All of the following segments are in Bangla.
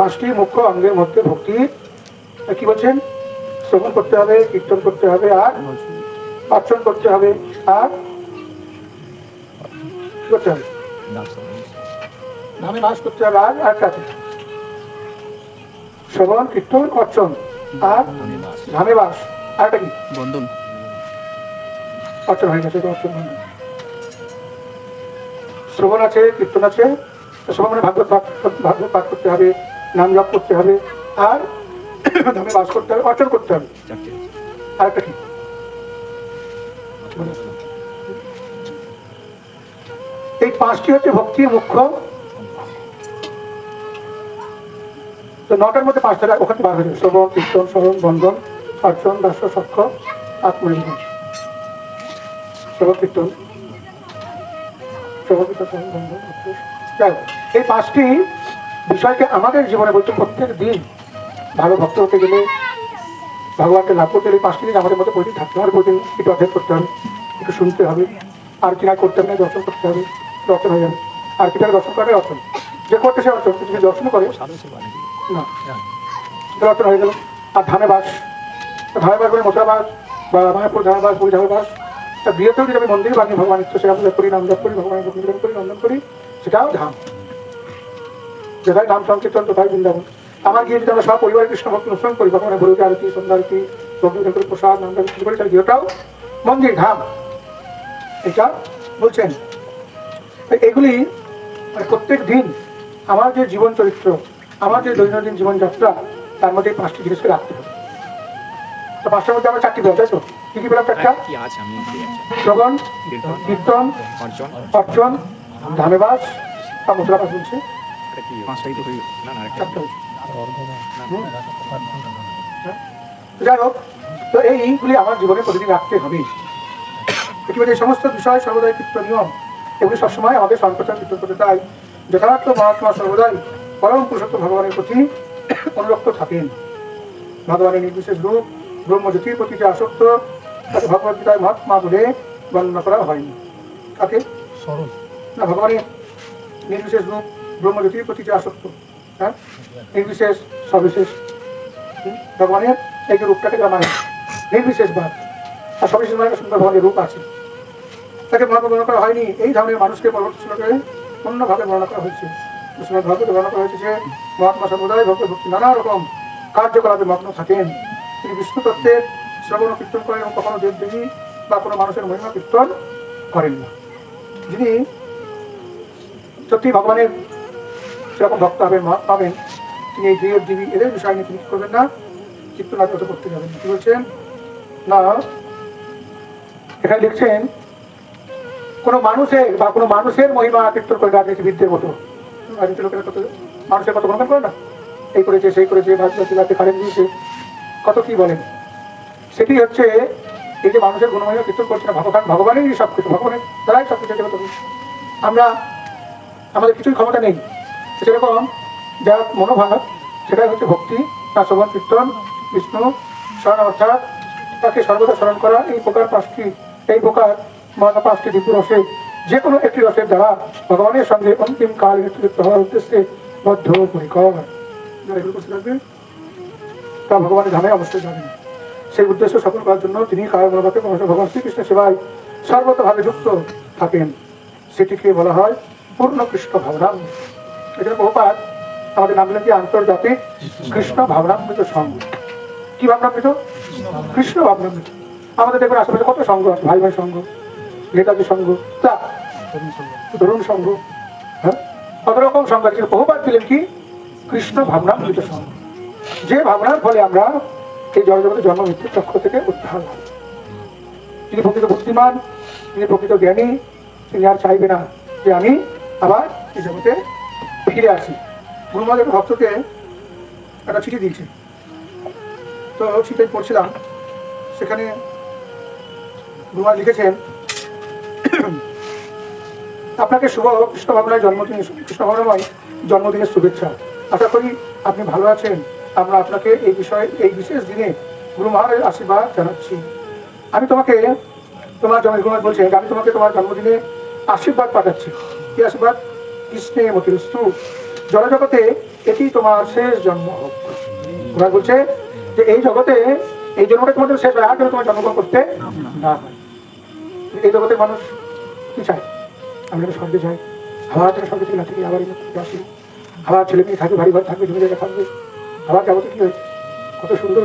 পাঁচটি মুখ্য অঙ্গের মধ্যে ভক্তি কি বলছেন? শ্রবণ করতে হবে কীর্তন করতে হবে আর অর্চন করতে হবে আর করতে হবে? করতে হবে আর আর কাছে শ্রবণ কীর্তন অর্চন আর ধামে বাস আর কি? বন্ধন। অর্চন হয়ে গেছে অর্চন শ্রবণ আছে কীর্তন আছে শ্রবণ মানে ভাগবত পাঠ করতে হবে। নাম জপ করতে হবে আর ধামে বাস করতে হবে অর্চন করতে হবে। চারটে। আর একটা কি? এই পাঁচটি হচ্ছে ভক্তির মুখ্য। তো নটার মধ্যে পাঁচটা ওখানে বার হয়ে শ্রবণ কীর্তন স্মরণ বন্ধন অর্চন দাস্য সক্ষ আত্মনির্ভর শ্রবণ কীর্তন। শ্রবণ কীর্তন এই পাঁচটি বিষয়কে আমাদের জীবনে বলতে প্রত্যেক দিন ভালো ভক্ত হতে গেলে ভগবানকে লাভ করতে গেলে পাঁচটি দিন আমাদের মধ্যে প্রতিদিন থাকতে হবে, প্রতিদিন একটু অধ্যয়ন করতে হবে, একটু শুনতে হবে, আর কি না করতে হবে দর্শন করতে হবে দর্শন হয়ে যাবে। আর কিটা দর্শন করে অর্চন যে করতে সে অর্চন কিছু দর্শন করে, না। এটা অর্চন হয়ে গেল। আর ধামে বাস ধামে বাস মানে মথুরা বাস, বা মায়াপুর ধামে বাস, পুরী ধামে বাস, তা বিয়েতেও যদি আমি মন্দির বানিয়ে ভগবান ইচ্ছা পূজা করি, নাম করি, ভগবানের করি নন্দন করি, সেটাও ধাম। যেটাই নাম সংকীর্তন তথায় বৃন্দাবন। আমার গিয়ে যদি আমরা সব পরিবার কৃষ্ণ ভক্তি অনুসরণ করি ভরতি আরতি সন্ধ্যা আরতি ভক্তি করি প্রসাদ নাম জপ করি তাহলে গৃহটাও মন্দির ধাম। এটা বলছেন। এগুলি মানে প্রত্যেক দিন আমার যে জীবন চরিত্র আমার যে দৈনন্দিন জীবনযাত্রা তার মধ্যে পাঁচটি জিনিসকে রাখতে হবে। তো পাঁচটার মধ্যে আমরা চারটি পেলাম তাই তো? কি কি পেলাম চারটা। শ্রবণ কীর্তন। অর্চন। ধামেবাস বা মুদ্রাবাস বলছে। পাঁচটাই তো হয়ে না না? যাই হোক তো এইগুলি আমার জীবনে প্রতিদিন রাখতে হবে। একেবারে এই সমস্ত বিষয় সর্বদাই কীর্তনীয়। এগুলি সবসময় আমাদের করতে তাই যথার্থ মহাত্মা সর্বদাই পরম পুরুষত্ব ভগবানের প্রতি অনুরক্ত থাকেন। ভগবানের নির্বিশেষ রূপ ব্রহ্মজ্যোতির প্রতি যে আসক্ত তাকে ভগবদ্গীতায় মহাত্মা বলে বর্ণনা করা হয়নি। কাকে? না ভগবানের নির্বিশেষ রূপ ব্রহ্মজ্যোতির প্রতি যে আসক্ত হ্যাঁ? নির্বিশেষ, সবিশেষ। ভগবানের এই যে রূপটাকে যারা মানে। নির্বিশেষ বাদ। আর সবিশেষ মানে সুন্দর ভগবানের রূপ আছে। তাকে মহাত্মা বর্ণনা করা হয়নি। এই ধরনের মানুষকে পরবর্তী শ্লোকে অন্যভাবে বর্ণনা করা হয়েছে। শ্রীমদ ভাগবতে বর্ণনা করা হয়েছে যে, মহাত্মা সম্প্রদায় ভক্ত ভক্তি নানা রকম কার্যকলাপে মগ্ন থাকেন। তিনি বিষ্ণু তত্ত্বের শ্রবণ, কীর্তন করেন এবং কখনো দেব দেবী বা কোনো মানুষের মহিমা কীর্তন করেন না। যিনি সত্যি ভগবানের সেরকম ভক্ত হবেন পাবেন, তিনি এই দেব দেবী এদের বিষয় নিয়ে তিনি করবেন না চিত্তনাগত করতে যাবেন। কি বলছেন? না। এখানে লিখছেন, কোনো মানুষের বা কোনো মানুষের মহিমা কীর্তন করে রাজনীতিবিদদের মতো। রাজনীতি লোকেরা কত মানুষের কত গুণগান করে না? এই করেছে, সেই করেছে ভাজপাতি কারেন্ট দিয়েছে। কত কি বলেন? সেটি হচ্ছে, এই যে মানুষের গুণমহিমা কীর্তন করছে না, ভগবান ভগবানেরই সব কিছু ভগবানের দ্বারাই সব কিছু। আমরা আমাদের কিছুই ক্ষমতা নেই। সেরকম যার মনোভাব, সেটাই হচ্ছে ভক্তি, তার শ্রবণ, কীর্তন, বিষ্ণু, স্মরণ অর্থাৎ তাকে সর্বদা স্মরণ করা, এই প্রকার পাঁচটি, এই প্রকার মহানা পাঁচটি দিব্য রসে যে কোনো একটি রসের দ্বারা ভগবানের সঙ্গে অন্তিম কাল নেতৃত্ব হওয়ার উদ্দেশ্যে বদ্ধ পরিকর তা ভগবানের ধামে অবশ্যই যাবেন। সেই উদ্দেশ্য সফল করার জন্য তিনি কায় মনোভাবে ভগবান শ্রীকৃষ্ণের সেবায় সর্বতভাবে যুক্ত থাকেন। সেটিকে বলা হয় পূর্ণ কৃষ্ণ ভাবনাম এখানে বহুপাত আমাদের নাম দিলেন কি আন্তর্জাতিক কৃষ্ণ ভাবনামৃত সংঘ। কি ভাবনামৃত? কৃষ্ণ ভাবনামৃত। আমাদের দেখবেন আশেপাশে কত সংঘ আছে? ভাই ভাই সংঘ, নেতাজি সংঘ, তা, তরুণ সংঘ হ্যাঁ? কত রকম সংঘ আছে? বহুপাত দিলেন কি? কৃষ্ণ ভাবনামৃত সংঘ। যে ভাবনার ফলে আমরা এই জড়জগতের জন্ম মৃত্যুর চক্র থেকে উদ্ধার তিনি প্রকৃত বুদ্ধিমান, তিনি প্রকৃত জ্ঞানী, তিনি আর চাইবে না যে আমি আবার এই জগতে ফিরে আসি। গুরুমহাজ ভক্তকে একটা চিঠি দিয়েছে। তো চিঠি পড়ছিলাম, সেখানে গুরুমহাজ লিখেছেন, আপনাকে শুভ কৃষ্ণ ভাবনায় জন্মদিন কৃষ্ণ ভাবনাময় জন্মদিনের শুভেচ্ছা। আশা করি আপনি ভালো আছেন। আমরা আপনাকে এই বিষয়ে, এই বিশেষ দিনে গুরু মহারাজের আশীর্বাদ জানাচ্ছি। আমি তোমাকে, তোমার জন্ম গুরু মহারাজ বলছেন আমি তোমাকে তোমার জন্মদিনে আশীর্বাদ পাঠাচ্ছি। কি আশীর্বাদ? কৃষ্ণে মতিরস্তু জড়জগতে এটি তোমার শেষ জন্ম হোক। বলছে যে এই জগতে এই জন্মটা তোমাদের শেষ হয়, আর তোমার জন্মগ্রহণ করতে না হয়? এই জগতের মানুষ কি চায়? আমরা যেন স্বর্গে যাই। আবার যেন স্বর্গে থেকে না থেকে আবার আসি। আবার ছেলে মেয়ে থাকবে, ভারী ঘর থাকবে, জমি জায়গা থাকবে। আবার যাব কি হয়েছে? কত সুন্দর।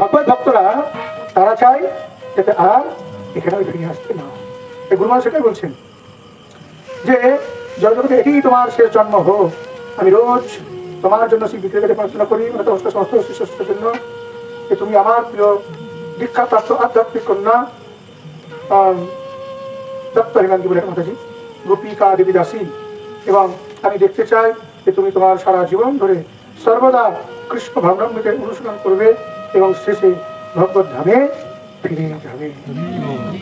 ভগবত ভক্তরা তারা চায় যাতে আর এখানে ফিরে আসতে না। গুরুমান সেটাই বলছেন যে জগতে এটি তোমার শেষ জন্ম হোক। আমি রোজ তোমার জন্য সেই বিক্রির কাছে প্রার্থনা করি মানে সমস্ত সমস্ত শিষ্যের জন্য যে তুমি আমার প্রিয় প্রাপ্ত আধ্যাত্মিক কন্যা দত্ত হেমাঙ্গি বলে মাতাজি গোপিকা দেবী দাসী। এবং আমি দেখতে চাই যে তুমি তোমার সারা জীবন ধরে সর্বদা কৃষ্ণ ভাবনামৃতে অনুশীলন করবে এবং শেষে ভগবত ধামে ফিরে যাবে।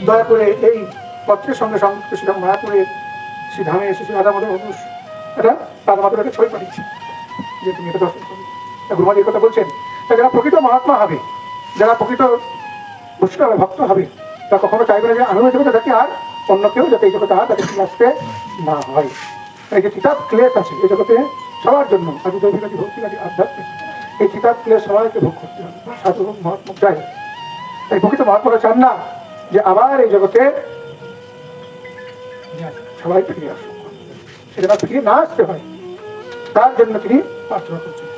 দয়া করে এই পত্রের সঙ্গে সংযুক্ত শ্রীরাম মায়াপুরে শ্রী ধামে এসে শ্রী রাধা মদন অনুষ এটা রাধা মাধবের একটা ছবি পাঠিয়েছে। যে তুমি এটা দর্শন করবে। গুরুমাজি এই কথা বলছেন যারা প্রকৃত মহাত্মা হবে, যারা প্রকৃত বৈষ্ণব ভক্ত হবে, তা কখনো চাইবে না যে আমি এই জগতে থাকি আর অন্য কেউ যাতে এই জগতে আর তাকে আসতে না হয়। এই যে চিতাব ক্লেশ আছে, এই জগতে সবার জন্য আজ দৈবিক আছে ভক্তি আছে আধ্যাত্মিক, এই চিতাব ক্লেশ সবাইকে ভোগ করতে হবে। সাধু মহাত্মা চাই এই প্রকৃত মহাত্মারা চান না যে আবার এই জগতে সবাই ফিরে আসুক সেটা ফিরে না আসতে হয়, তার জন্য তিনি প্রার্থনা করছেন।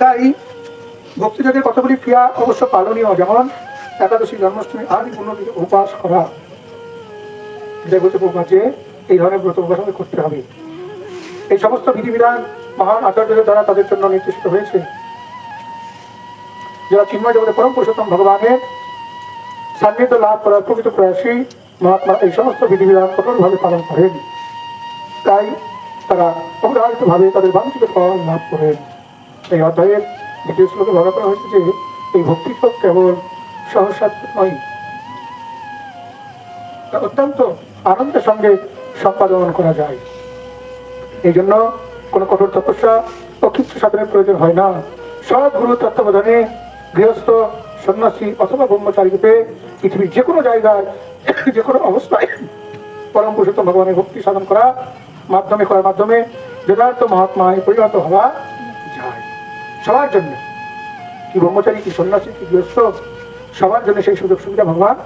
তাই ভক্তিযোগের কতগুলি ক্রিয়া অবশ্য পালনীয়, যেমন একাদশী জন্মাষ্টমী আদি পুণ্যটিকে উপাস করা। বলতে যে এই ধরনের ব্রত উপাস করতে হবে। এই সমস্ত বিধিবিধান মহান আচার্যদের দ্বারা তাদের জন্য নির্দেশিত হয়েছে। যারা চিন্ময় জগতে পরম পুরুষোত্তম ভগবানের সান্নিধ্য লাভ করার প্রকৃত প্রয়াসী মহাত্মা এই সমস্ত বিধিবিধান কঠোরভাবে পালন করেন। তাই তারা অবধারিতভাবে তাদের বাঞ্ছিত ফল লাভ করেন। এই অধ্যায়ের দ্বিতীয় শ্লোকে বলা করা হয়েছে যে এই ভক্তি সব কেবল সহসা নয় তা অত্যন্ত আনন্দের সঙ্গে সম্পাদন করা যায়। এই জন্য কোনো কঠোর তপস্যা ও কিছু সাধনের প্রয়োজন হয় না। সব গুরু তত্ত্বাবধানে গৃহস্থ সন্ন্যাসী অথবা ব্রহ্মচারী রূপে পৃথিবীর যে কোনো জায়গায় যে কোনো অবস্থায় পরম পুরুষোত্তম ভগবানের ভক্তি সাধন করা মাধ্যমে, করার মাধ্যমে যথার্থ মহাত্মায় পরিণত হওয়া যায়। সবার জন্য। কি ব্রহ্মচারী, কি সন্ন্যাসী, কি গৃহস্থ, সবার জন্য সেই সুযোগ সুবিধা ভগবান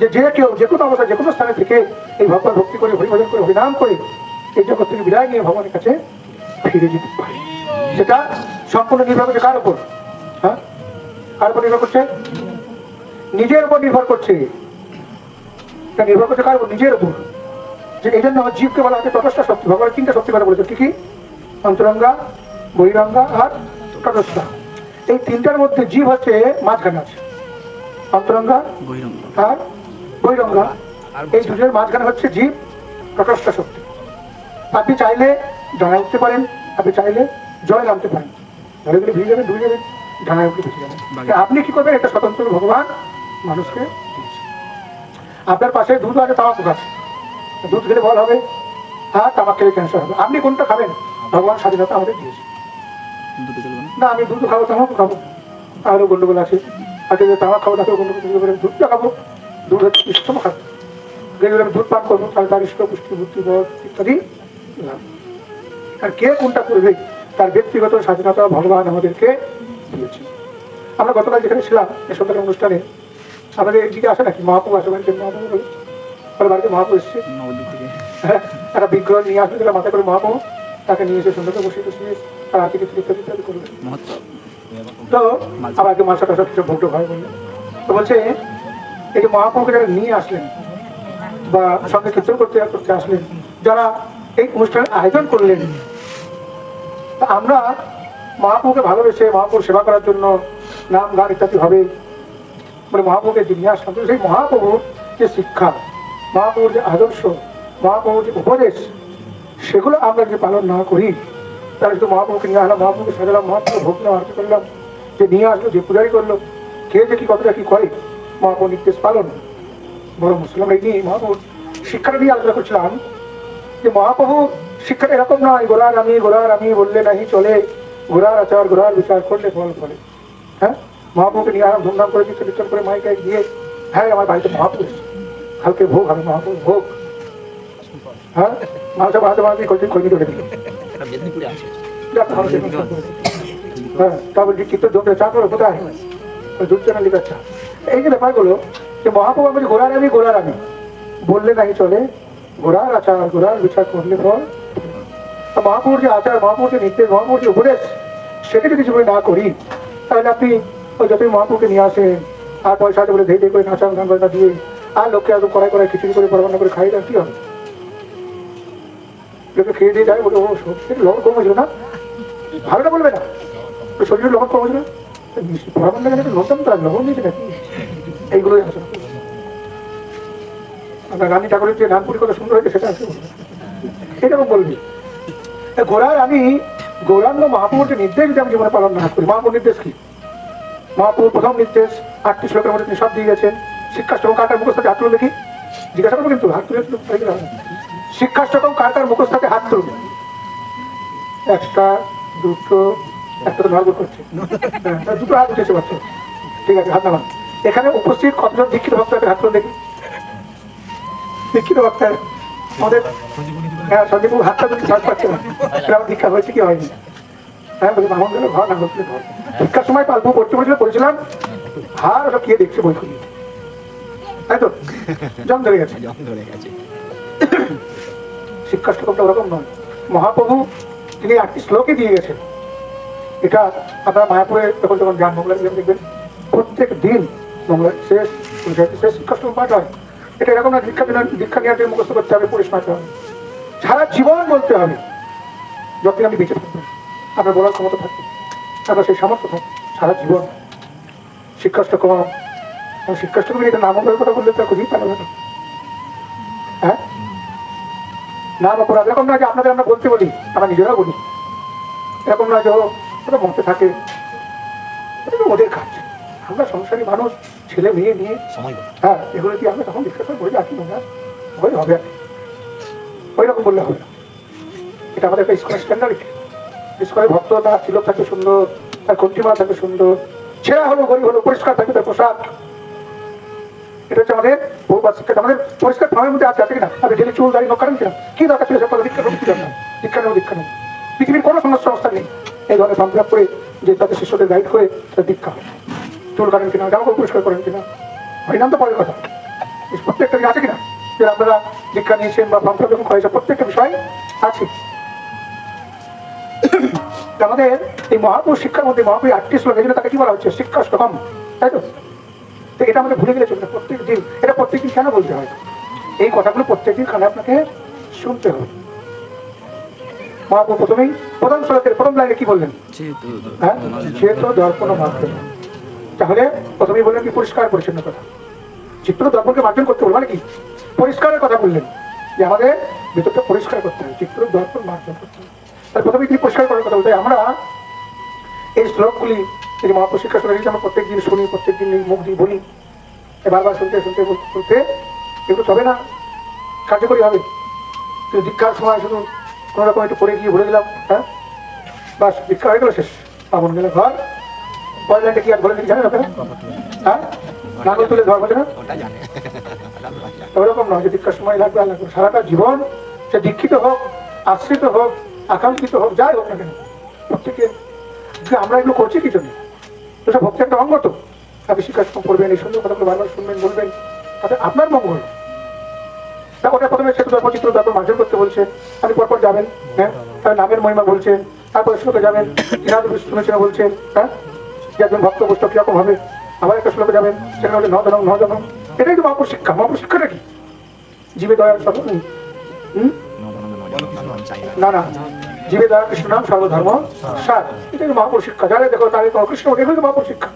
যে যে কেউ যে কোনো অবস্থায় যে কোনো স্থানে থেকে এই ভগবান ভক্তি করে, হরিভজন করে, হরিনাম করে এই জগৎ থেকে বিদায় নিয়ে ভগবানের কাছে ফিরে যেতে পারে। সেটা সম্পূর্ণ নির্ভর কার উপর? হ্যাঁ? কার উপর নির্ভর করছে? নিজের উপর নির্ভর করছে। এটা নির্ভর করছে কার উপর? নিজের উপর। যে এই জন্য জীবকে বলা হচ্ছে তটস্থ শক্তি। ভগবানের তিনটা শক্তি কথা বলেছে কি কি? অন্তরঙ্গা বহিরঙ্গা আর তটস্থা এই তিনটার মধ্যে জীব হচ্ছে মাঝখানে আছে। অন্তরঙ্গা আর বহিরঙ্গা। এই দুজনের মাঝখানে হচ্ছে জীব প্রকষ্ট শক্তি। আপনি চাইলে ডানায় উঠতে পারেন আপনি চাইলে জলে নামতে পারেন। জলে গেলে ভিজে যাবেন ডুবে যাবেন। যাবেন আপনি কি করবেন? এটা স্বতন্ত্র ভগবান মানুষকে। আপনার পাশে দুধ আছে তামাক আছে দুধ খেলে বল হবে আর তামাক খেলে ক্যান্সার হবে। আপনি কোনটা খাবেন? ভগবান স্বাধীনতা আমাদের দিয়েছে। না? আমি দুধ খাব তামাকও খাব। তাহলেও গন্ডগোল আছে। আর যদি তামাক খাব তাকেও গন্ডগোল দুধটা খাব। দুধ হচ্ছে ইষ্টম খাদ্য। যেগুলো আমি দুধ পান করব তাহলে তার ইষ্ট পুষ্টি বুদ্ধি ইত্যাদি আর কে কোনটা করবে? তার ব্যক্তিগত স্বাধীনতা ভগবান আমাদেরকে দিয়েছে। আমরা গতকাল যেখানে ছিলাম এই সন্ধ্যার অনুষ্ঠানে আমাদের এদিকে আসে নাকি? মহাপুর আসে বাড়িতে মহাপুর বলে। বাড়িতে মহাপুর এসছে। হ্যাঁ, একটা বিগ্রহ নিয়ে আসবে যেটা মাথায় করে মহাপুর তাকে নিয়ে এসে সুন্দর করে বসিয়ে তার আর্থিক ইত্যাদি ইত্যাদি করবে। তো আবার একটু মাসা টাসা কিছু ভোট হয় বললেন তো বলছে এই যে মহাপ্রভুকে যারা নিয়ে আসলেন বা সঙ্গে কীর্তন করতে করতে আসলেন যারা এই অনুষ্ঠানের আয়োজন করলেন তা আমরা মহাপ্রভুকে ভালোবেসে মহাপ্রভুর সেবা করার জন্য নাম, গান ইত্যাদি হবে। মানে মহাপ্রভুকে যে নিয়ে কিন্তু সেই মহাপ্রভুর যে শিক্ষা, মহাপ্রভুর যে আদর্শ, মহাপ্রভুর যে উপদেশ, সেগুলো আমরা যে পালন না করি, তাহলে শুধু মহাপ্রভুকে নিয়ে আসলাম, মহাপ্রভুকে সাজালাম মহাপ্রভু ভোগ নেওয়া করলাম, যে নিয়ে আসলো, যে পূজারি করল, কে যে কি কতটা কি করে, মহাপ্রভু নির্দেশ পালন। বড় মুসলিম এই নিয়ে মহাপ্রভুর শিক্ষাটা নিয়ে আলোচনা করছিলাম, যে মহাপ্রভু শিক্ষাটা এরকম নয়, গোলার আমি গোড়ার আমি বললে নাহি চলে। গোড়ার আচার গোড়ার বিচার করলে ফল ফলে। হ্যাঁ? মহাপ্রভুকে নিয়ে আরাম ধুমধাম করে কীর্তন টীর্তন করে মাইকে গিয়ে হ্যাঁ আমার বাড়িতে মহাপ্রভু এসেছে। কালকে ভোগ হবে, মহাপ্রভু, ভোগ। হ্যাঁ? মানুষের বাড়াতে বাড়াতে কয়েকদিন কয়েকদিন ধরে দিল। হ্যাঁ তারপর যে চিত্র জমতে চা করো, কোথায়? ওই দুধচানা লিখার এই যে ব্যাপারগুলো যে মহাপ্রভু বলছে ঘোড়ার আমি ঘোড়ার আমি। বললে নাকি চলে, ঘোড়ার আচার, ঘোড়ার বিচার করলে ফল তা মহাপুরুর যে আচার মহাপুরুর যে নির্দেশ মহাপুরুর যে উপদেশ সেটা যদি জীবনে না করি। তাহলে আপনি ওই যতই মহাপুরকে নিয়ে আসেন, আর পয়সা বলে ধেয়ে ধেয়ে করে নাচা গান বাজনা দিয়ে, আর লোককে একদম কড়াই কড়াই খিচুড়ি করে পরামর্শ করে খাই দেন, কি হবে? লোকে খেয়ে দিয়ে যায় বলে, ও সত্যি লবণ কম হয়েছিল না? ভালোটা বলবে না? শরীরে লবণ কম হয়েছিল? পরামর্শ গেলে লবণ তো আর লবণ দিয়েছে নাকি? এইগুলোই আছে। আপনার রানী ঠাকুরের যে নামপুরি কত সুন্দর হয়েছে, সেটা আছে এরকম বলবি। ঘোড়ার আমি গৌরাঙ্গ মহাপুর যে নির্দেশ যদি আমি জীবনে পালন না করি মহাপুর নির্দেশ কি? মহাপুর প্রথম নির্দেশ আটটি শ্লোকের মধ্যে তিনি সব দিয়ে গেছেন। শিক্ষাষ্টম কাটার মুখস্থ হাত তুলে দেখি। জিজ্ঞাসা করব কিন্তু হাত তুলে। শিক্ষাষ্টকম কাটার মুখস্থ হাত তুলবে একটা দুটো একটা তো করছে। হ্যাঁ, দুটো হাত উঠেছে বাচ্চা ঠিক আছে হাত নামান। এখানে উপস্থিত কতজন দীক্ষিত ভক্ত হাত তুলে দেখি। দীক্ষিত ভক্ত আমাদের হ্যাঁ সন্দীপ হাতটা যদি চার্জ পাচ্ছে না আমার দীক্ষা হয়েছে কি হয়নি? হ্যাঁ বলি মামন গেলে ঘর না ঘর। দীক্ষার সময় পাল্পু পড়তে পড়েছিল পড়েছিলাম। হার ওটা কে দেখছে বই খুলি। তাই তো? জম ধরে গেছে। ধরে গেছে। ওরকম নয়। মহাপ্রভু তিনি আটটি শ্লোকে দিয়ে গেছেন। এটা আপনারা মায়াপুরে যখন যখন যান মঙ্গলের দেখবেন প্রত্যেক দিন মঙ্গলের শেষ শেষ শিক্ষাষ্টক পাঠ হয়। এটা এরকম না দীক্ষা দীক্ষা নেওয়ার জন্য মুখস্থ করতে হবে পরিষ্কার হবে। সারা জীবন বলতে হবে। যতদিন আপনি বেঁচে থাকবেন আপনার বলার ক্ষমতা থাকবে আপনার সেই সামর্থ্য থাকবে সারা জীবন। শিক্ষাষ্টক শিক্ষাষ্টক এটা নাম কথা বললে তো খুবই ভালো হতো হ্যাঁ? নাম অপরাধ এরকম না যে আপনাদের আমরা বলতে বলি আমরা নিজেরাও বলি। এরকম না যে ও ওটা মধ্যে থাকে। এটা ওদের কাজ। আমরা সংসারী মানুষ ছেলে মেয়ে নিয়ে সময় হ্যাঁ এগুলো কি আমরা তখন ডিসকাস করে বলে আসি না ওই হবে আর। ওই রকম বললে হবে এটা আমাদের একটা স্কুলের স্ট্যান্ডার্ড স্কুলের ভক্ত তার তিলক থাকে সুন্দর, তার কন্টিমা থাকে সুন্দর ছেঁড়া হলো, গরিব হলো, পরিষ্কার থাকে তার পোশাক। এটা হচ্ছে আমাদের বহুবার শিক্ষা আমাদের পরিষ্কার ধর্মের মধ্যে আছে আছে কিনা? আপনি ডেলি চুল দাঁড়িয়ে নকারেন কিনা? কি দরকার ছিল সব কথা? দীক্ষা নেব দরকার দীক্ষা নেব দীক্ষা নেব। পৃথিবীর কোনো সমস্যা সংস্থা নেই। এই ধরনের ফর্ম ফিল করে যে তাদের শিষ্যদের গাইড করে তার দীক্ষা হয়। চুল কাটেন কিনা? জামা পরিষ্কার করেন কিনা? হরিনাম তো পরের কথা। প্রত্যেকটা আছে কিনা? যে আপনারা দীক্ষা নিয়েছেন বা ফর্ম ফিল যখন করেছে প্রত্যেকটা বিষয় আছে। আমাদের এই মহাপুর শিক্ষার মধ্যে মহাপুর আটটি শ্লোক এই জন্য তাকে কি বলা হচ্ছে? শিক্ষা তাই তো? তো এটা আমাদের ভুলে গেলে চলবে প্রত্যেক দিন এটা প্রত্যেক দিন কেন বলতে হয়? এই কথাগুলো প্রত্যেক দিন আপনাকে শুনতে হবে। মহাপুর প্রথমেই প্রথম শ্লোকের প্রথম লাইনে কি বললেন? হ্যাঁ দর্পণ তাহলে প্রথমেই বললেন কি পরিষ্কার পরিচ্ছন্ন কথা। চিত্র দর্পণকে মার্জন করতে বলব মানে কি? পরিষ্কারের কথা বললেন। যে আমাদের ভিতরটা পরিষ্কার করতে হবে, চিত্র, দর্পণ, মার্জন করতে হবে। তাহলে প্রথমে তিনি পরিষ্কার করার কথা বলতে আমরা এই শ্লোকগুলি যদি মহাপুর শিক্ষা শুনে আমরা প্রত্যেক দিন শুনি, প্রত্যেক দিন মুখ দিয়ে বলি বারবার শুনতে শুনতে শুনতে এগুলো তবে না, কার্যকরী হবে। কিন্তু দীক্ষার সময় শুধু কোনো রকম একটু পড়ে গিয়ে ভুলে দিলাম হ্যাঁ? বাস, দীক্ষা হয়ে গেল শেষ। পাবন গেলে ঘর। বয়লাইনটা কি আর বলে দিকে জানেন আপনারা? হ্যাঁ? নাগল তুলে ধর বোঝে না? ওরকম নয় যে দীক্ষার সময় লাগবে আর লাগবে সারাটা জীবন সে দীক্ষিত হোক আশ্রিত হোক আকাঙ্ক্ষিত হোক যাই হোক না কেন প্রত্যেকে যে আমরা এগুলো করছি কি জন্য? এসব ভক্তি একটা অঙ্গ তো। আপনি শিক্ষাশ্রম করবেন এই সুন্দর কথাগুলো বারবার শুনবেন বলবেন। তাতে আপনার মঙ্গল তা ওটা প্রথমে সেতু দর্পণ চিত্র দর্পণ মার্জন করতে বলছে। আপনি পরপর যাবেন হ্যাঁ? তার নামের মহিমা বলছেন তারপরে শ্লোকে যাবেন। ইনাদ শুনেছেন বলছেন হ্যাঁ? যে একজন ভক্ত বৈষ্ণব কীরকম হবে? আবার একটা শ্লোকে যাবেন সেখানে হচ্ছে ন জনম ন জনম। এটাই তো মহাপুর শিক্ষা মহাপুর শিক্ষাটা কি? জীবে দয়া সর্ব না না। জীবে দয়া কৃষ্ণ নাম, সর্বধর্ম সার। এটাই মহাপুর শিক্ষা যারা দেখো, তাদের তো কৃষ্ণ এগুলোই তো মহাপুর শিক্ষা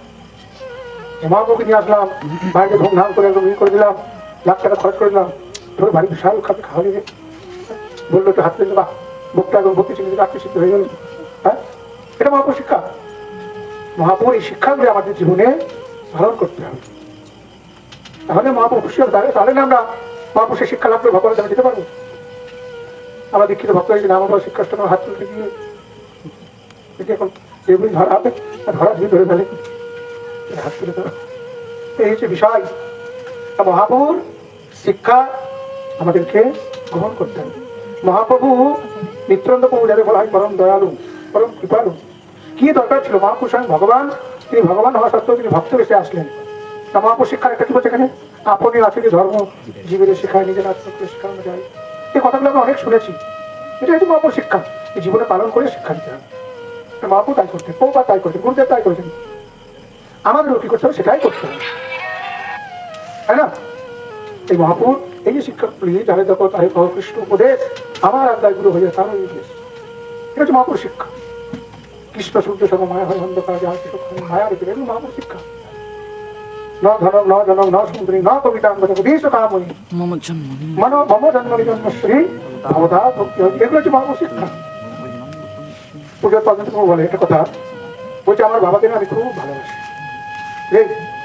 মহাপুরকে নিয়ে আসলাম বাড়িতে ধুমধাম করে একদম করে দিলাম, লাখ টাকা খরচ করে দিলাম। ধরে বাড়ি বিশাল খাতে খাওয়া নিয়ে বলল তো হাত পেতে বাহ বুকটা একদম ভক্তি চিন্তিত আত্মসিদ্ধ হয়ে গেল। হ্যাঁ? এটা মহাপুর শিক্ষা মহাপুর এই শিক্ষাগুলি আমাদের জীবনে পালন করতে হবে। তাহলে মহাপুর খুশি হবে তাহলে আমরা মহাপুরুষের শিক্ষা লাভ করে ভগবানের দামে যেতে পারব। আমরা দীক্ষিত ভক্ত হয়েছি নাম আমরা হাত তুলতে গিয়ে এখন যেগুলি ধরা হবে ধরা দিয়ে ধরে ফেলে হাত তুলে ধরো। এই হচ্ছে বিষয়। মহাপুর শিক্ষা আমাদেরকে গ্রহণ করতে হবে। মহাপ্রভু নিত্যানন্দ প্রভু যাদের বলা হয় পরম দয়ালু, পরম কৃপালু। কি দরকার ছিল? মহাপুরুষ ভগবান তিনি ভগবান হওয়া সত্ত্বেও তিনি ভক্ত বেশি আসলেন। তা মহাপুর শিক্ষার একটা কি বলছে এখানে? আপনি আছে ধর্ম জীবের শিখায় নিজের আত্মকে শেখানো যায় এই কথাগুলো আমরা অনেক শুনেছি। এটা হচ্ছে মহাপুর শিক্ষা। জীবনে পালন করে শিক্ষা দিতে হবে। মহাপুর তাই করতেন পৌপা তাই করতেন গুরুদেব তাই করেছেন আমাদেরও কি করতে হবে সেটাই করতে হবে। তাই না? এই মহাপুর, এই যে শিক্ষাগুলি যারা দেখো তাই কৃষ্ণ উপদেশ, আমার আদায় গুরু হয়ে তার উপদেশ। এটা হচ্ছে মহাপুর শিক্ষা। কৃষ্ণ সূর্য সম মায়া হয় অন্ধকার যাহা কিছু মায়া রেখে এগুলো মহাপুর শিক্ষা। ন ধনক ন জনক ন সুন্দরী ন কবিতা বিশ কামনি জন্ম মনো মম জন্মনি জন্মশ্রী। ভবদা ভক্তি হরি। এগুলো হচ্ছে মহাপুর শিক্ষা। পুজোর বলে একটা কথা। বলছে আমার বাবাকে আমি খুব ভালোবাসি। রে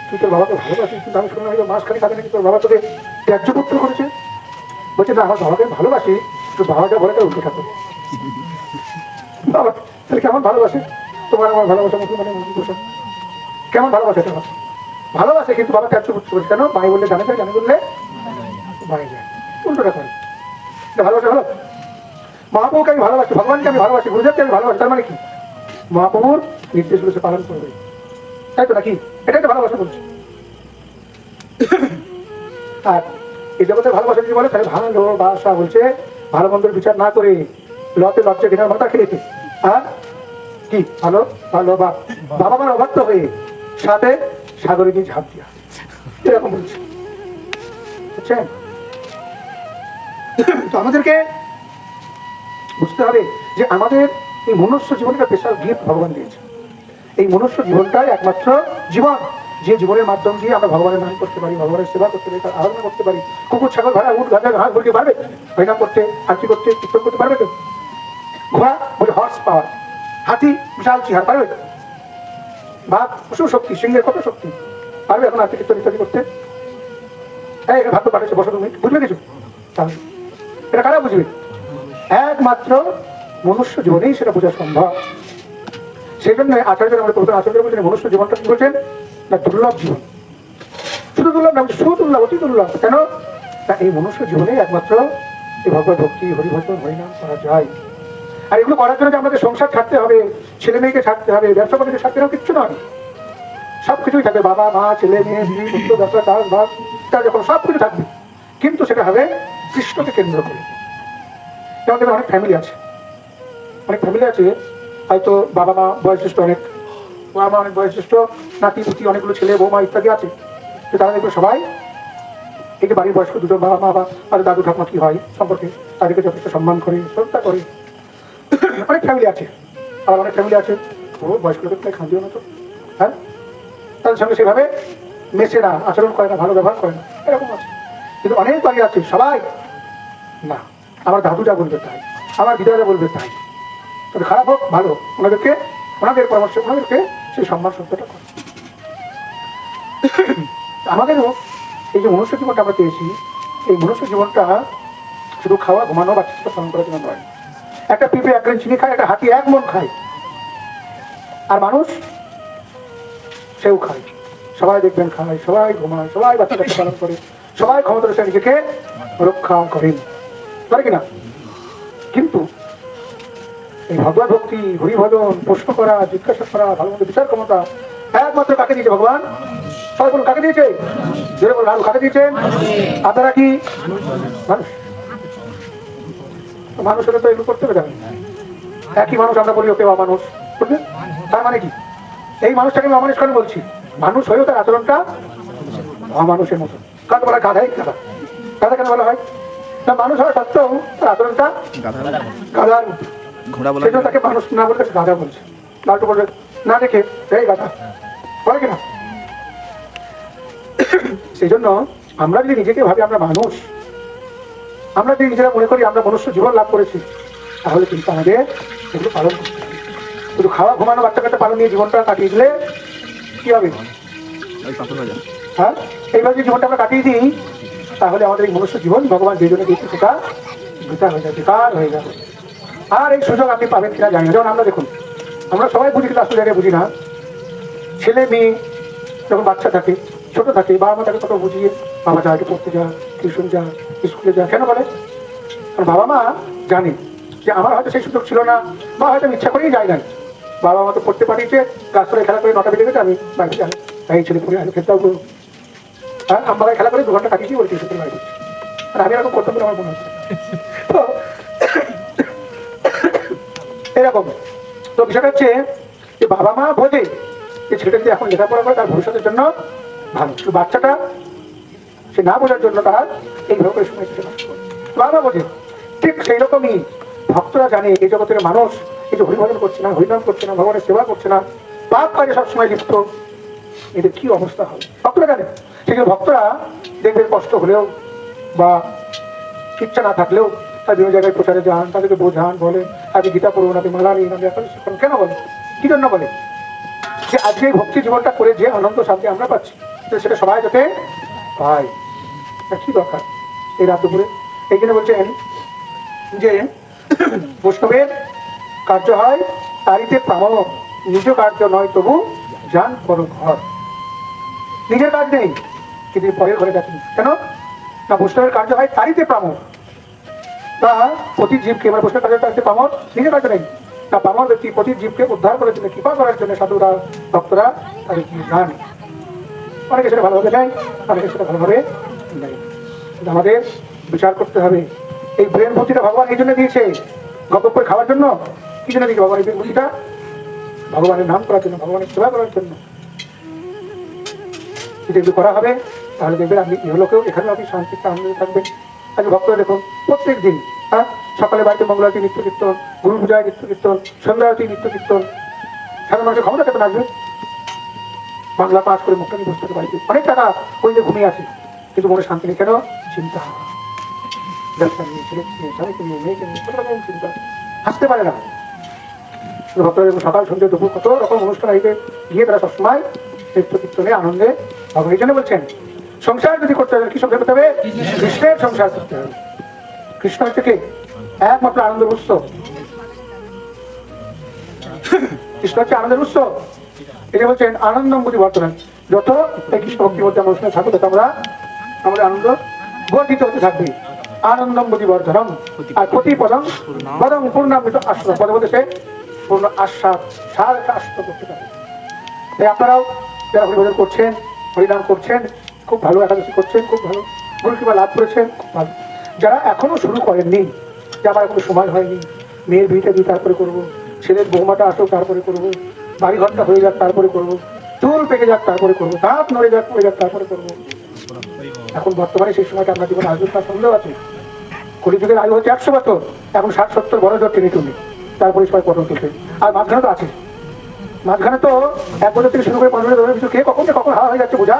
তুই তোর বাবাকে ভালোবাসিস? কিন্তু আমি শুনলাম মাস খালি থাকে নাকি তোর বাবা তোকে ত্যায্য পুত্র করেছে। বলছে না আমার বাবাকে ভালোবাসি তোর বাবা যা বলে তার উল্টো ঠাকুর বাবা তাহলে কেমন ভালোবাসে? তোমার আমার ভালোবাসা মুসলমানের মুসলমান কেমন ভালোবাসে তোমার? ভালোবাসে কিন্তু বাবা ত্যায্য পুত্র করেছে কেন? মাই বললে জানে যায়, জানে বললে মাই যায়। উল্টোটা করে। ভালোবাসা ভালো? মহাপ্রভুকে আমি ভালোবাসি, ভগবানকে আমি ভালোবাসি, গুরুদেবকে আমি ভালোবাসি, তার মানে কি? মহাপ্রভুর নির্দেশগুলো সে পালন করবে তাই তো নাকি? এটাই তো ভালোবাসা বলছি। আর এই জগতের ভালোবাসা যদি বলে, তাহলে ভালোবাসা বলছে, ভালো মন্দের বিচার না করে লতে লজ্জা ঘেনার মাথা খেয়েছে আর কি? ভালো? ভালো বা বাবা মার অবাধ্য হয়ে সাথে সাগরে গিয়ে ঝাঁপ দিয়া। এরকম বলছে। বুঝছেন? তো আমাদেরকে বুঝতে হবে যে আমাদের এই মনুষ্য জীবনটা স্পেশাল গিফট ভগবান দিয়েছে। এই মনুষ্য জীবনটাই একমাত্র জীবন। যে জীবনের মাধ্যম দিয়ে আমরা ভগবানের নাম করতে পারি, ভগবানের সেবা করতে পারি আরাধনা করতে পারি। কুকুর, ছাগল, ভাড়া উঠ গাঁজা ঘাস ভরকে পারবে? হরিনাম করতে আরতি করতে, কীর্তন করতে পারবে তো? ঘোড়া, বলে হর্স পাওয়ার হাতি, বিশাল চিহার, পারবে বাঘ পশু শক্তি, সিংহের কত শক্তি? পারবে এখন আরতি কীর্তন ইত্যাদি করতে? এই ভাগ্য পাঠাচ্ছে, বসো তুমি। বুঝবে কিছু? তাহলে, এটা কারা বুঝবে? একমাত্র মনুষ্য জীবনেই সেটা বোঝা সম্ভব। সেই জন্য আচার্য আমাদের প্রধান আচার্য বলছেন মনুষ্য জীবনটা কি বলছেন না, দুর্লভ জীবন। শুধু দুর্লভ না সুদুর্লভ, অতি দুর্লভ। কেন? না, এই মনুষ্য জীবনে একমাত্র এই ভগবত ভক্তি, হরিভজন, হরিনাম করা যায়। আর এগুলো করার জন্য যে আমাদের সংসার ছাড়তে হবে, ছেলে মেয়েকে ছাড়তে হবে, ব্যবসা বাণিজ্য ছাড়তে হবে, কিচ্ছু নয়। সব কিছুই থাকবে, বাবা, মা, ছেলে মেয়ে বিবি পুত্র, ব্যবসা চাষ ভাগ তার যখন সব কিছু থাকবে, কিন্তু সেটা হবে কৃষ্ণকে কেন্দ্র করে। যেমন অনেক ফ্যামিলি আছে। অনেক ফ্যামিলি আছে, হয়তো বাবা, মা বয়োজ্যেষ্ঠ অনেক বাবা মা অনেক বয়োজ্যেষ্ঠ, নাতি, পুতি, অনেকগুলো ছেলে, বৌমা ইত্যাদি আছে। তো তারা দেখবে সবাই যে বাড়ির বয়স্ক দুজন বাবা, মা বা আর দাদু ঠাকুমা কি হয়, সম্পর্কে তাদেরকে যথেষ্ট সম্মান করে, শ্রদ্ধা করে অনেক ফ্যামিলি আছে। আবার অনেক ফ্যামিলি আছে। ও বয়স্ক লোকের প্রায় খাঁদিও না তো হ্যাঁ? তাদের সঙ্গে সেভাবে মেশে না, আচরণ করে না, ভালো ব্যবহার করে না। এরকম আছে। কিন্তু অনেক বাড়ি আছে, সবাই না, আমার দাদু যা বলবে তাই, আমার যা বলবে তাই। তবে খারাপ হোক, ভালো, ওনাদেরকে, ওনাদের পরামর্শ, ওনাদেরকে সেই সম্মান শ্রদ্ধাটা করে। আমাদেরও এই যে মনুষ্য জীবনটা আমরা পেয়েছি, এই মনুষ্য জীবনটা শুধু খাওয়া, ঘুমানো বাচ্চা পালন করার জন্য নয়। একটা পিঁপড়ে এক গ্রাম চিনি খায় একটা হাতি এক মন খায়। আর মানুষ সেও খায়। সবাই দেখবেন খায় সবাই ঘুমায় সবাই বাচ্চা কাচ্চা পালন করে সবাই ক্ষমতা সাথে নিজেকে রক্ষা করেন। করে কিনা কিন্তু এই ভগবান ভক্তি হরিভজন প্রশ্ন করা জিজ্ঞাসা করা ভালো মন্দ বিচার ক্ষমতা একমাত্র কাকে দিয়েছে ভগবান? সবাই বলুন কাকে দিয়েছে? জোরে বলুন কাকে দিয়েছেন? আপনারা কি? মানুষ। মানুষের তো এগুলো করতে হবে একই মানুষ আমরা বলি ওকে মানুষ বুঝলেন? তার মানে কি? এই মানুষটাকে আমি অমানুষ কেন বলছি? মানুষ হয়েও তার আচরণটা অমানুষের মতো কাকে বলা গাধাই গাধা। গাধা কেন বলা হয়? না মানুষ হওয়া সত্ত্বেও তার আচরণটা গাধা। গাধার মতো ঘোড়া বলা তাকে মানুষ না বলে গাধা বলছে। লালটু বলবে না দেখে এই গাধা। বলে কিনা? সেই জন্য আমরা যদি নিজেকে ভাবি আমরা মানুষ আমরা যদি নিজেরা মনে করি আমরা মনুষ্য জীবন লাভ করেছি তাহলে কিন্তু আমাদের এগুলো পালন করতে হবে। শুধু খাওয়া ঘুমানো বাচ্চা কাচ্চা পালন নিয়ে জীবনটা কাটিয়ে দিলে কি হবে? হ্যাঁ? এইভাবে যদি জীবনটা আমরা কাটিয়ে দিই তাহলে আমাদের এই মনুষ্য জীবন ভগবান যে জন্য দিয়েছে সেটা বেকার হয়ে যাবে বেকার হয়ে যাবে। আর এই সুযোগ আপনি পাবেন কিনা জানি না। যেমন আমরা দেখুন আমরা সবাই বুঝি কিন্তু আসলে জায়গায় বুঝি না। ছেলে মেয়ে যখন বাচ্চা থাকে ছোট থাকে বাবা মা তাকে কত বুঝিয়ে বাবা যা পড়তে যা টিউশন যা স্কুলে যা কেন বলে? বাবা মা জানে যে আমার হয়তো সেই সুযোগ ছিল না, বা হয়তো ইচ্ছা করেই যাই নাই। বাবা আমাকে পড়তে পাঠিয়েছে গাছতলায় খেলা করে নটা বেজে গেছে, আমি বাড়িতে যাই। এই ছেলে পড়ে আমি খেলতেও করব আর আমরা খেলা করে দু ঘণ্টা কাটিয়েছি বলে টিউশন করে বাড়ি আর আমি এরকম করতাম আমার মনে হচ্ছে। তো এরকম। তো বিষয়টা হচ্ছে যে বাবা মা বোঝে যে ছেলেটা যদি এখন লেখাপড়া করে তার ভবিষ্যতের জন্য ভালো। বাচ্চাটা সে না বোঝার জন্য তার এইভাবে করে সময় দিতে নষ্ট। বাবা বোঝে ঠিক সেই রকমই ভক্তরা জানে এই জগতের মানুষ এই যে হরিভজন করছে না, হরিনাম করছে না, ভগবানের সেবা করছে না, পাপ কাজে সবসময় লিপ্ত। এদের কি অবস্থা হবে? ভক্তরা জানে। সেই ভক্তরা দেখবে কষ্ট হলেও বা ইচ্ছা না থাকলেও তার বিভিন্ন জায়গায় প্রচারে যান, তাদেরকে বোঝান বলে আপনি গীতা পড়ুন, আপনি মালা নিন, আপনি এখন কেন বলে? কি জন্য বলে? যে আজকে এই ভক্তি জীবনটা করে যে আনন্দ শান্তি আমরা পাচ্ছি, সেটা সবাই যাতে তা কি দরকার? এই রাত দুপুরে। এই জন্য বলছেন যে বৈষ্ণবের কার্য হয়, তারিতে প্রাম নিজ কার্য নয় তবু যান বড় ঘর। নিজের কাজ নেই, কিন্তু পরের ঘরে দেখেন কেন? না বৈষ্ণবের কার্য হয়, তারিতে প্রাম তা প্রতি জীবকে মানে বৈষ্ণব কার্য তারিতে প্রামর নিজের কাজ নেই। তা প্রামর ব্যক্তি প্রতি জীবকে উদ্ধার করার জন্য, কৃপা করার জন্য সাধুরা ভক্তরা তাদের কি যান। অনেকে সেটা ভালোভাবে নেয় অনেকে সেটা ভালোভাবে কিন্তু আমাদের বিচার করতে হবে। এই ব্রেন বুদ্ধিটা ভগবান এই জন্য দিয়েছে গপ করে খাওয়ার জন্য? কি জন্য দিয়েছে ভগবান এই বুদ্ধিটা ভগবানের নাম করার জন্য, ভগবানের সেবা করার জন্য। যদি এগুলো করা হবে, তাহলে দেখবেন আপনি ইহলোকেও এখানেও আপনি শান্তিতে আনন্দে থাকবেন। আজকে ভক্তরা দেখুন, প্রত্যেক দিন হ্যাঁ সকালে বাড়িতে মঙ্গলারতি, নিত্য কীর্তন, গুরু পূজায় নিত্য কীর্তন, সন্ধ্যারতি, নিত্য কীর্তন। সাধারণ মানুষের ক্ষমতা কেতন আসবে? বাংলা পাস করে মুখটা নিয়ে বসে থাকে বাড়িতে। অনেক টাকা ওই যে ঘুমিয়ে আছে। কিন্তু মনে শান্তি কেন? চিন্তা। ব্যবসা নিয়ে ছেলে নিয়ে মেয়েকে নিয়ে রকম চিন্তা। হাসতে পারে না। ভক্তরা সকাল সন্ধ্যে দুপুর কত রকম অনুষ্ঠান আইতে গিয়ে তারা সবসময় নিত্য কীর্তনে আনন্দে ভগবান এই জন্য বলছেন, সংসার যদি করতে হবে কি সংসার করতে হবে? কৃষ্ণের সংসার করতে হবে। কৃষ্ণ হচ্ছে কি? একমাত্র আনন্দের উৎস। কৃষ্ণ হচ্ছে আনন্দের উৎস। এটা বলছেন আনন্দম বুঝি বর্তমান। যত কৃষ্ণ ভক্তির মধ্যে আমরা থাকব, তত আমরা আমাদের আনন্দ বর্ধিত হতে থাকবে। আনন্দম বুঝি বর্ধনম আর প্রতিপদম পদম পূর্ণামৃত আশ্রম। পদে বলতে সে পূর্ণ আশ্বাস আশ্রয় করতে পারে। তাই আপনারাও যারা হরিভজন করছেন, হরিনাম করছেন, খুব ভালো একাদশী করছেন, খুব ভালো গুরু কৃপা লাভ করেছেন, খুব ভালো। যারা এখনও শুরু করেননি যে আমার এখনও সময় হয়নি, মেয়ের বিয়েটা দিয়ে তারপরে করব, ছেলের বৌমাটা আসুক, তারপরে করব বাড়ি ঘরটা হয়ে যাক, তারপরে করব, চুল পেকে যাক, তারপরে করব, দাঁত নড়ে যাক, পড়ে যাক, তারপরে করব। এখন বর্তমানে সেই সময়টা আপনার জীবনে আসবে তার সন্দেহ আছে। কলিযুগের আয়ু হচ্ছে একশো বছর এখন ষাট সত্তর বড় জ্বর টেনে টুনি তারপরে সবাই পটন তুলছে আর মাঝখানে তো আছে। মাঝখানে তো এক বছর থেকে শুরু করে পনেরো বছর কিছু কে কখন কখন হাওয়া হয়ে যাচ্ছে বোঝা?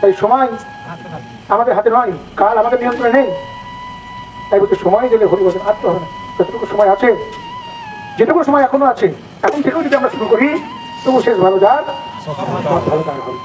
তাই সময় আমাদের হাতে নয় কাল আমাদের নিয়ন্ত্রণে নেই। তাই বলতে সময় গেলে হরি বছর আর তো হবে না। যতটুকু সময় আছে যেটুকু সময় এখনও আছে এখন থেকেও যদি আমরা শুরু করি তবু শেষ ভালো যাক। ভালো যাক হবে।